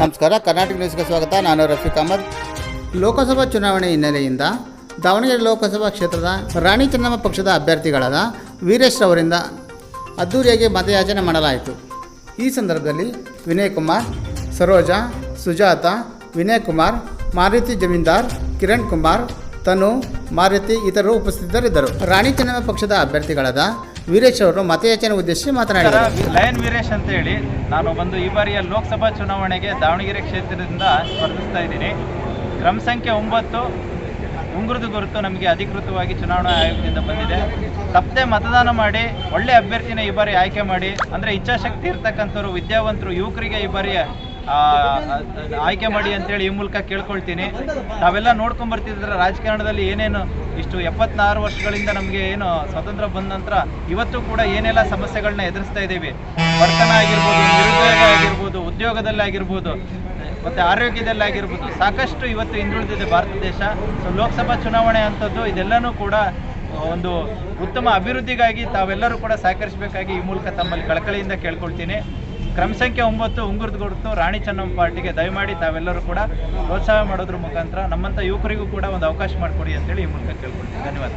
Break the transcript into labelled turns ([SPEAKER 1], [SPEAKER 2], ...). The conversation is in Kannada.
[SPEAKER 1] ನಮಸ್ಕಾರ, ಕರ್ನಾಟಕ ನ್ಯೂಸ್ಗೆ ಸ್ವಾಗತ. ನಾನು ರಫೀಕ್ ಅಹಮದ್. ಲೋಕಸಭಾ ಚುನಾವಣೆ ಹಿನ್ನೆಲೆಯಿಂದ ದಾವಣಗೆರೆ ಲೋಕಸಭಾ ಕ್ಷೇತ್ರದ ರಾಣಿ ಚೆನ್ನಮ್ಮ ಪಕ್ಷದ ಅಭ್ಯರ್ಥಿಗಳಾದ ವೀರೇಶ್ ಅವರಿಂದ ಅದ್ದೂರಿಯಾಗಿ ಮತಯಾಚನೆ ಮಾಡಲಾಯಿತು. ಈ ಸಂದರ್ಭದಲ್ಲಿ ವಿನಯ್ ಕುಮಾರ್, ಸರೋಜಾ, ಸುಜಾತ, ವಿನಯ್ ಕುಮಾರ್, ಮಾರುತಿ ಜಮೀನ್ದಾರ್, ಕಿರಣ್ ಕುಮಾರ್, ತನು, ಮಾರುತಿ ಇತರರು ಉಪಸ್ಥಿತರಿದ್ದರು. ರಾಣಿ ಚೆನ್ನಮ್ಮ ಪಕ್ಷದ ಅಭ್ಯರ್ಥಿಗಳಾದ ವೀರೇಶ್ ಅವರು ಮತಯಾಚನೆ ಉದ್ದೇಶಿಸಿ ಮಾತನಾಡಿದರು.
[SPEAKER 2] ಲಯನ್ ವೀರೇಶ್ ಅಂತ ಹೇಳಿ ನಾನು ಬಂದು ಈ ಬಾರಿಯ ಲೋಕಸಭಾ ಚುನಾವಣೆಗೆ ದಾವಣಗೆರೆ ಕ್ಷೇತ್ರದಿಂದ ಸ್ಪರ್ಧಿಸ್ತಾ ಇದ್ದೀನಿ. ಕ್ರಮ ಸಂಖ್ಯೆ ಒಂಬತ್ತು, ಉಂಗುರದ ಗುರುತು ನಮಗೆ ಅಧಿಕೃತವಾಗಿ ಚುನಾವಣಾ ಆಯೋಗದಿಂದ ಬಂದಿದೆ. ತಪ್ಪದೆ ಮತದಾನ ಮಾಡಿ, ಒಳ್ಳೆ ಅಭ್ಯರ್ಥಿನ ಈ ಬಾರಿ ಆಯ್ಕೆ ಮಾಡಿ, ಅಂದರೆ ಇಚ್ಛಾಶಕ್ತಿ ಇರ್ತಕ್ಕಂಥವ್ರು, ವಿದ್ಯಾವಂತರು, ಯುವಕರಿಗೆ ಈ ಬಾರಿ ಆಯ್ಕೆ ಮಾಡಿ ಅಂತೇಳಿ ಈ ಮೂಲಕ ಕೇಳ್ಕೊಳ್ತೀನಿ. ತಾವೆಲ್ಲ ನೋಡ್ಕೊಂಡ್ ಬರ್ತಿದ್ರೆ ರಾಜಕಾರಣದಲ್ಲಿ ಏನೇನು ಇಷ್ಟು ಎಪ್ಪತ್ನಾರು ವರ್ಷಗಳಿಂದ ನಮಗೆ ಏನು ಸ್ವಾತಂತ್ರ್ಯ ಬಂದ ನಂತರ ಇವತ್ತು ಕೂಡ ಏನೆಲ್ಲ ಸಮಸ್ಯೆಗಳನ್ನ ಎದುರಿಸ್ತಾ ಇದ್ದೀವಿ? ವರ್ತನ ಆಗಿರ್ಬೋದು, ನಿರುದ್ಯೋಗ ಆಗಿರ್ಬೋದು, ಉದ್ಯೋಗದಲ್ಲಿ ಆಗಿರ್ಬೋದು, ಮತ್ತೆ ಆರೋಗ್ಯದಲ್ಲಿ ಆಗಿರ್ಬೋದು, ಸಾಕಷ್ಟು ಇವತ್ತು ಹಿಂದುಳಿದಿದೆ ಭಾರತ ದೇಶ. ಸೊ ಲೋಕಸಭಾ ಚುನಾವಣೆ ಅಂಥದ್ದು ಇದೆಲ್ಲನೂ ಕೂಡ ಒಂದು ಉತ್ತಮ ಅಭಿವೃದ್ಧಿಗಾಗಿ ತಾವೆಲ್ಲರೂ ಕೂಡ ಸಹಕರಿಸಬೇಕಾಗಿ ಈ ಮೂಲಕ ತಮ್ಮಲ್ಲಿ ಕಳಕಳಿಯಿಂದ ಕೇಳ್ಕೊಳ್ತೀನಿ. ಕ್ರಮ ಸಂಖ್ಯೆ ಒಂಬತ್ತು ಉಂಗುರದ ಗುರುತು ರಾಣಿ ಚೆನ್ನಮ್ಮ ಪಾರ್ಟಿಗೆ ದಯಮಾಡಿ ತಾವೆಲ್ಲರೂ ಕೂಡ ಪ್ರೋತ್ಸಾಹ ಮಾಡೋದ್ರ ಮುಖಾಂತರ ನಮ್ಮಂಥ ಯುವಕರಿಗೂ ಕೂಡ ಒಂದು ಅವಕಾಶ ಮಾಡಿಕೊಡಿ ಅಂತೇಳಿ ಈ ಮೂಲಕ ಕೇಳ್ಕೊಳ್ತೀನಿ. ಧನ್ಯವಾದ